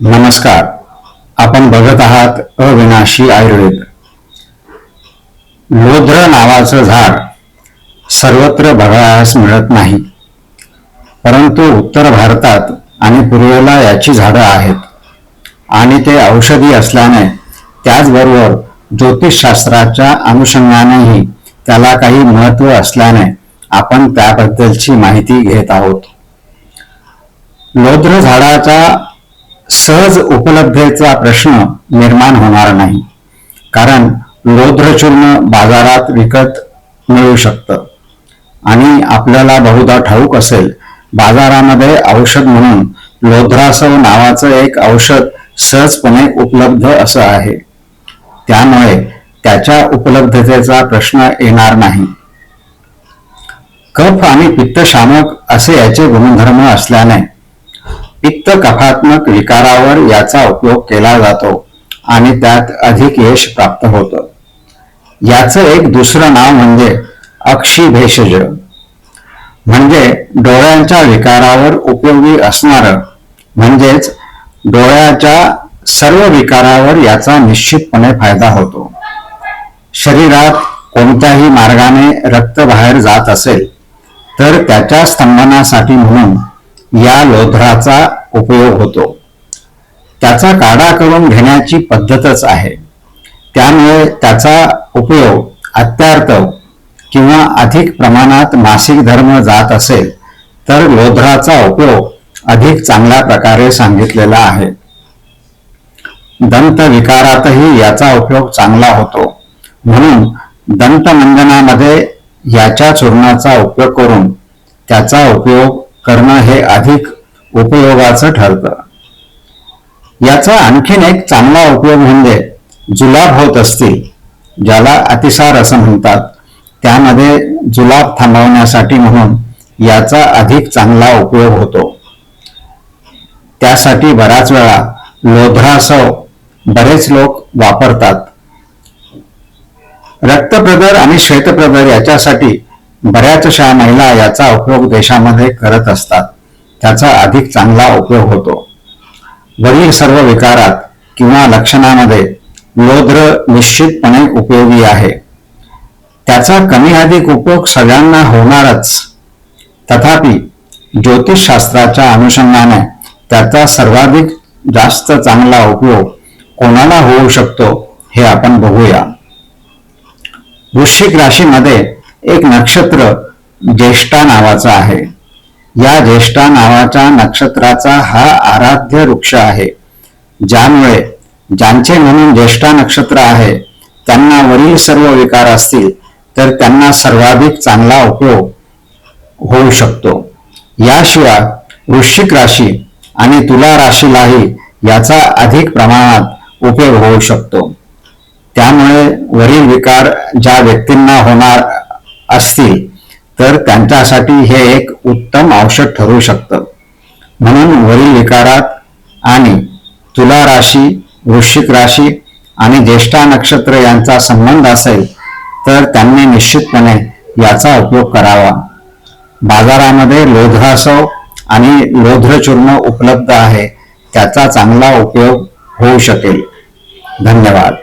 नमस्कार. आपण बघत आहात अविनाशी आयुर्वेद. लोध्र नावाचं झाड सर्वत्र बघायला मिळत नाही. परंतु उत्तर भारतात आणि पूर्वेला याची झाडं आहेत. आणि ते औषधी असल्याने त्याचबरोबर ज्योतिषशास्त्राच्या अनुषंगानेही त्याला काही महत्त्व असल्याने आपण त्याबद्दलची माहिती घेत आहोत. लोध्र झाडाचा सहज उपलब्धतेचा प्रश्न निर्माण होणार नाही. कारण लोध्रचूर्ण बाजारात विकत मिळू शकतं. आणि आपल्याला बहुधा ठाऊक असेल बाजारामध्ये औषध म्हणून लोध्रासव नावाचं एक औषध सहजपणे उपलब्ध असं आहे. त्यामुळे त्याच्या उपलब्धतेचा प्रश्न येणार नाही. कफ आणि पित्तशामक असे याचे गुणधर्म असल्याने पित्त कफात्मक विकारावर याचा उपयोग केला जातो आणि त्यात अधिक यश प्राप्त होतं. याचं एक दुसरं नाव म्हणजे अक्षिभेषज. म्हणजे डोळ्यांच्या विकारावर उपयोगी असणार. म्हणजेच डोळ्याच्या सर्व विकारावर याचा निश्चितपणे फायदा होतो. शरीरात कोणत्याही मार्गाने रक्त बाहेर जात असेल तर त्याच्या स्तंभनासाठी म्हणून या लोधराचा उपयोग होतो. त्याचा काढा करून घेण्याची पद्धतच आहे. त्यामुळे त्याचा उपयोग अत्यार्थ किंवा अधिक प्रमाणात मासिक धर्म जात असेल तर लोधराचा उपयोग अधिक चांगल्या प्रकारे सांगितलेला आहे. दंत विकारातही याचा उपयोग चांगला होतो. म्हणून दंतमंजनामध्ये याच्या चूर्णाचा उपयोग करून त्याचा उपयोग करणं हे अधिक उपयोगाचं ठरतं. याचा आणखीन एक चांगला उपयोग म्हणजे जुलाब होत असतील ज्याला अतिसार असं म्हणतात त्यामध्ये जुलाब थांबवण्यासाठी म्हणून याचा अधिक चांगला उपयोग होतो. त्यासाठी बराच वेळा लोध्रासव बरेच लोक वापरतात. रक्तप्रदर आणि श्वेतप्रदर याच्यासाठी बऱ्याचशा महिला याचा उपयोग देशामध्ये करत असतात. त्याचा अधिक चांगला उपयोग होतो. वरील सर्व विकारात किंवा लक्षणामध्ये लोद्र निश्चितपणे उपयोगी आहे. त्याचा कमी अधिक उपयोग सगळ्यांना होणारच. तथापि ज्योतिषशास्त्राच्या अनुषंगाने त्याचा सर्वाधिक जास्त चांगला उपयोग कोणाला होऊ शकतो हे आपण बघूया. वृश्चिक राशीमध्ये एक नक्षत्र ज्येष्ठा नावाचं आहे. या ज्येष्ठा नावाच्या नक्षत्राचा हा आराध्य वृक्ष आहे. ज्यामुळे ज्यांचे म्हणून ज्येष्ठा नक्षत्र आहे त्यांना वरील सर्व विकार असतील तर त्यांना सर्वाधिक चांगला उपयोग होऊ शकतो. याशिवाय वृश्चिक राशी आणि तुला राशीलाही याचा अधिक प्रमाणात उपयोग होऊ शकतो. त्यामुळे वरील विकार ज्या व्यक्तींना होणार असतील तर त्यांच्यासाठी हे एक उत्तम औषध ठरू शकतं. म्हणून वरील विकारात आणि तुला राशी वृश्चिक राशी आणि ज्येष्ठा नक्षत्र यांचा संबंध असेल तर त्यांनी निश्चितपणे याचा उपयोग करावा. बाजारामध्ये लोध्रासव आणि लोध्रचूर्ण उपलब्ध आहे त्याचा चांगला उपयोग होऊ शकेल. धन्यवाद.